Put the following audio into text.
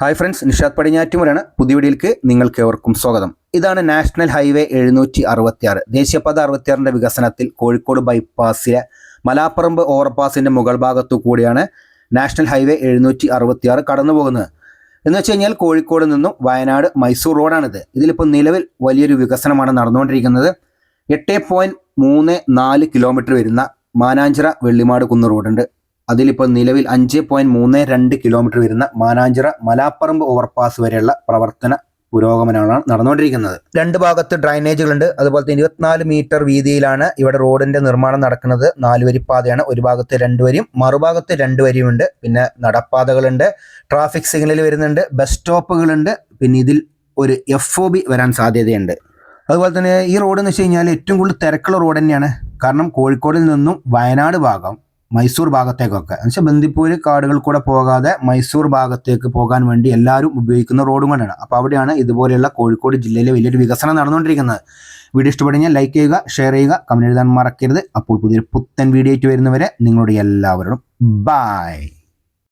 Hi friends Nishad പടിഞ്ഞാറ്റുമുരാണ്. പുതിയ വീഡിയോയിലേക്ക് നിങ്ങൾക്ക് ഏവർക്കും സ്വാഗതം. ഇതാണ് നാഷണൽ ഹൈവേ എഴുന്നൂറ്റി അറുപത്തിയാറ് ദേശീയപാത അറുപത്തിയാറിന്റെ വികസനത്തിൽ കോഴിക്കോട് ബൈപ്പാസിലെ മലാപ്പറമ്പ് ഓവർപാസിന്റെ മുകൾ ഭാഗത്തു കൂടിയാണ് നാഷണൽ ഹൈവേ എഴുന്നൂറ്റി അറുപത്തിയാറ് കടന്നു പോകുന്നത് എന്ന് വെച്ച് കഴിഞ്ഞാൽ കോഴിക്കോട് നിന്നും വയനാട് മൈസൂർ റോഡാണിത്. ഇതിലിപ്പോൾ നിലവിൽ വലിയൊരു വികസനമാണ് നടന്നുകൊണ്ടിരിക്കുന്നത്. എട്ട് പോയിന്റ് മൂന്ന് നാല് കിലോമീറ്റർ വരുന്ന മാനാഞ്ചിറ വെള്ളിമാട് കുന്ന് റോഡുണ്ട്. അതിലിപ്പോൾ നിലവിൽ അഞ്ച് പോയിന്റ് മൂന്ന് രണ്ട് കിലോമീറ്റർ വരുന്ന മാനാഞ്ചിറ മലാപ്പറമ്പ് ഓവർപാസ് വരെയുള്ള പ്രവർത്തന പുരോഗമനമാണ് നടന്നുകൊണ്ടിരിക്കുന്നത്. രണ്ട് ഭാഗത്ത് ഡ്രൈനേജുകളുണ്ട് അതുപോലെ തന്നെ ഇരുപത്തിനാല് മീറ്റർ വീതിയിലാണ് ഇവിടെ റോഡിന്റെ നിർമ്മാണം നടക്കുന്നത്. നാലുവരി പാതയാണ്. ഒരു ഭാഗത്ത് രണ്ട് വരിയും മറുഭാഗത്ത് രണ്ട് വരിയുമുണ്ട്. പിന്നെ നടപ്പാതകളുണ്ട്. ട്രാഫിക് സിഗ്നൽ വരുന്നുണ്ട്. ബസ് സ്റ്റോപ്പുകളുണ്ട് പിന്നെ ഇതിൽ ഒരു എഫ് ഒ ബി വരാൻ സാധ്യതയുണ്ട്. അതുപോലെ തന്നെ ഈ റോഡ് എന്ന് വെച്ച് കഴിഞ്ഞാൽ ഏറ്റവും കൂടുതൽ തിരക്കുള്ള റോഡ് തന്നെയാണ്. കാരണം കോഴിക്കോടിൽ നിന്നും വയനാട് ഭാഗം മൈസൂർ ഭാഗത്തേക്കൊക്കെ. എന്നുവെച്ചാൽ ബന്ദിപ്പൂര് കാടുകൾ കൂടെ പോകാതെ മൈസൂർ ഭാഗത്തേക്ക് പോകാൻ വേണ്ടി എല്ലാവരും ഉപയോഗിക്കുന്ന റോഡും കൊണ്ടാണ്. അപ്പോൾ അവിടെയാണ് ഇതുപോലെയുള്ള കോഴിക്കോട് ജില്ലയിലെ വലിയൊരു വികസനം നടന്നുകൊണ്ടിരിക്കുന്നത്. വീഡിയോ ഇഷ്ടപ്പെടുകയാൽ ലൈക്ക് ചെയ്യുക ഷെയർ ചെയ്യുക കമന്റ് എഴുതാൻ മറക്കരുത്. അപ്പോൾ പുതിയൊരു പുത്തൻ വീഡിയോ ആയിട്ട് വരുന്നവരെ നിങ്ങളുടെ എല്ലാവരോടും ബായ്